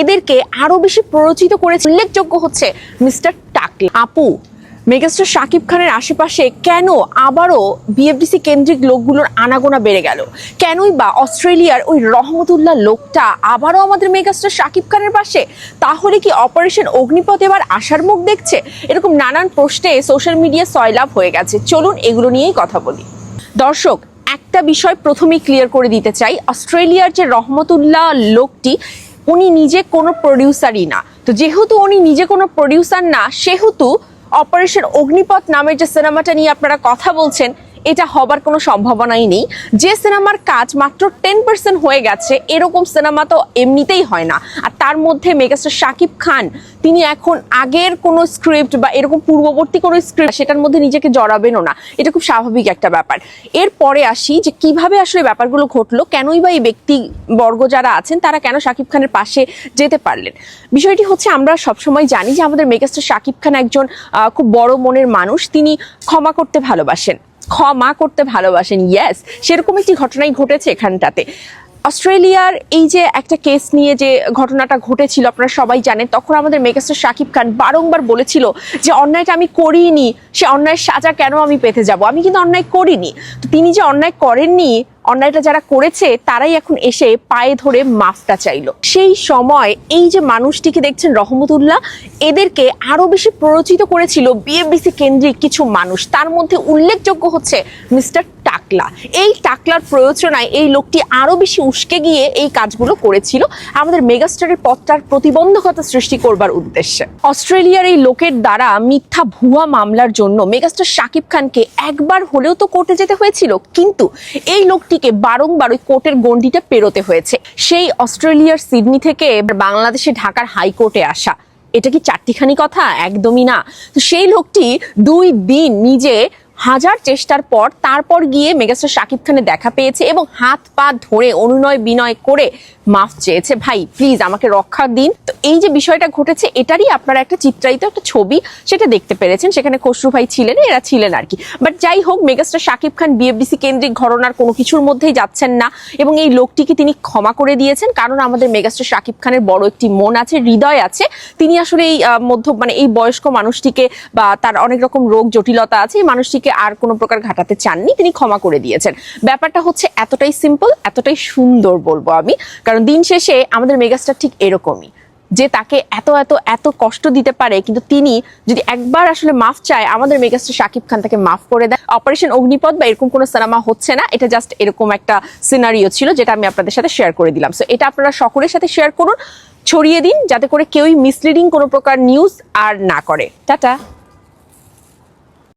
এদেরকে আরও বেশি প্ররোচিত করেছে। উল্লেখযোগ্য হচ্ছে মিস্টার টাকলা। আপু, মেগাস্টার শাকিব খানের আশেপাশে কেন আবারও বিএফডিসি কেন্দ্রিক লোকগুলোর আনাগোনা বেড়ে গেল? কেনই বা অস্ট্রেলিয়ার ওই রহমতুল্লাহ লোকটা আবারও আমাদের মেগাস্টার শাকিব খানের পাশে? তাহলে কি অপারেশন অগ্নিপথ এবার আশার মুখ দেখছে? এরকম নানান প্রশ্নে সোশ্যাল মিডিয়া সয়লাভ হয়ে গেছে। চলুন এগুলো নিয়েই কথা বলি। দর্শক, একটা বিষয় প্রথমেই ক্লিয়ার করে দিতে চাই। অস্ট্রেলিয়ার যে রহমতুল্লাহ লোকটি উনি নিজে কোনো প্রডিউসারই না। তো যেহেতু উনি নিজে কোনো প্রডিউসার না, সেহেতু অপারেশন অগ্নিপথ নামের যে সিনেমাটা নিয়ে আপনারা কথা বলছেন এটা হবার কোনো সম্ভাবনাই নেই। যে সিনেমার কাজ মাত্র টেন পার্সেন্ট হয়ে গেছে, এরকম সিনেমা তো এমনিতেই হয় না। আর তার মধ্যে মেগাস্টার শাকিব খান, তিনি এখন আগের কোনো স্ক্রিপ্ট বা এরকম পূর্ববর্তী কোনো স্ক্রিপ্ট, সেটার মধ্যে নিজেকে জড়াবেনও না। এটা খুব স্বাভাবিক একটা ব্যাপার। এরপরে আসি যে কীভাবে আসলে ব্যাপারগুলো ঘটলো, কেনই বা এই ব্যক্তিবর্গ যারা আছেন, তারা কেন শাকিব খানের পাশে যেতে পারলেন? বিষয়টি হচ্ছে, আমরা সবসময় জানি যে আমাদের মেগাস্টার শাকিব খান একজন খুব বড় মনের মানুষ। তিনি ক্ষমা করতে ভালোবাসেন। ক্ষমা করতে ভালোবাসেন। ইয়েস সেরকম একটি ঘটনাই ঘটেছে এখানটাতে। অস্ট্রেলিয়ার এই যে একটা কেস নিয়ে যে ঘটনাটা ঘটেছিল, আপনারা সবাই জানেন, তখন আমাদের মেগাস্টার শাকিব খান বারংবার বলেছিল যে অন্যায়টা আমি করিনি, সে অন্যায়ের সাজা কেন আমি পেতে যাব? আমি কিন্তু অন্যায় করিনি। তো তিনি যে অন্যায় করেননি, অন্যায়টা যারা করেছে, তারাই এখন এসে পায়ে ধরে মাফটা চাইলো। সেই সময় এই যে মানুষটিকে দেখছেন রহমতুল্লাহ, এদেরকে আরও বেশি প্ররোচিত করেছিল বিএফডিসি কেন্দ্রিক কিছু মানুষ। তার মধ্যে উল্লেখযোগ্য হচ্ছে মিস্টার টাকলা। এই টাকলার প্রয়োজনায় এই লোকটি আরও বেশি উস্কে গিয়ে এই কাজগুলো করেছিল। আমাদের মেগাস্টারের পথটার প্রতিবন্ধকতা সৃষ্টি করবার উদ্দেশ্যে। অস্ট্রেলিয়ার এই লোকের দ্বারা মিথ্যা ভুয়া মামলার জন্য মেগাস্টার শাকিব খানকে একবার হলেও তো কোর্টে যেতে হয়েছিল, কিন্তু এই লোকটিকে বারংবার ওই কোর্টের গণ্ডিটা পেরোতে হয়েছে। সেই অস্ট্রেলিয়ার সিডনি থেকে বাংলাদেশে ঢাকার হাইকোর্টে আসা। এটা কি চারটিখানি কথা? একদমই না। তো সেই লোকটি দুই দিন নিজে হাজার চেষ্টার পর তারপর গিয়ে মেগাস্টার শাকিব খানের দেখা পেয়েছে এবং হাত পা ধরে অনুনয় বিনয় করে মাফ চেয়েছে। ভাই প্লিজ আমাকে রক্ষা দিন। তো এই যে বিষয়টা ঘটেছে, এটারই আপনারা একটা চিত্রায়িত একটা ছবি সেটা দেখতে পেরেছেন। সেখানে খসরু ভাই ছিলেন, এরা ছিলেন আর কি। বাট যাই হোক, মেগাস্টার শাকিব খান বিএফডিসি কেন্দ্রিক ঘটনার কোনো কিছুর মধ্যেই যাচ্ছেন না। এবং এই লোকটিকে তিনি ক্ষমা করে দিয়েছেন, কারণ আমাদের মেগাস্টার শাকিব খানের বড় একটি মন আছে, হৃদয় আছে। তিনি আসলে এই মধ্য মানে এই বয়স্ক মানুষটিকে বা তার অনেক রকম রোগ জটিলতা আছে, এই মানুষটিকে আর কোনো প্রকার ঘাটাতে চাননি, তিনি ক্ষমা করে দিয়েছেন। ব্যাপারটা হচ্ছে এতটাই সিম্পল এতটাই সুন্দর বলব আমি। কারণ দিন শেষে আমাদের মেগাস্টার ঠিক এরকমই, যে তাকে এত এত এত কষ্ট দিতে পারে, কিন্তু তিনি যদি একবার আসলে মাফ চায়, আমাদের মেগাস্টার শাকিব খান তাকে মাফ করে দেয়। অপারেশন অগ্নিপথ বা এরকম কোনো সিনেমা হচ্ছে না, এটা জাস্ট এরকম একটা সিনারিও ছিল যেটা আমি আপনাদের সাথে শেয়ার করে দিলাম। সো এটা আপনারা সকলের সাথে শেয়ার করুন, ছড়িয়ে দিন, যাতে করে কেউই মিসলিডিং কোনো প্রকার নিউজ আর না করে। টাটা!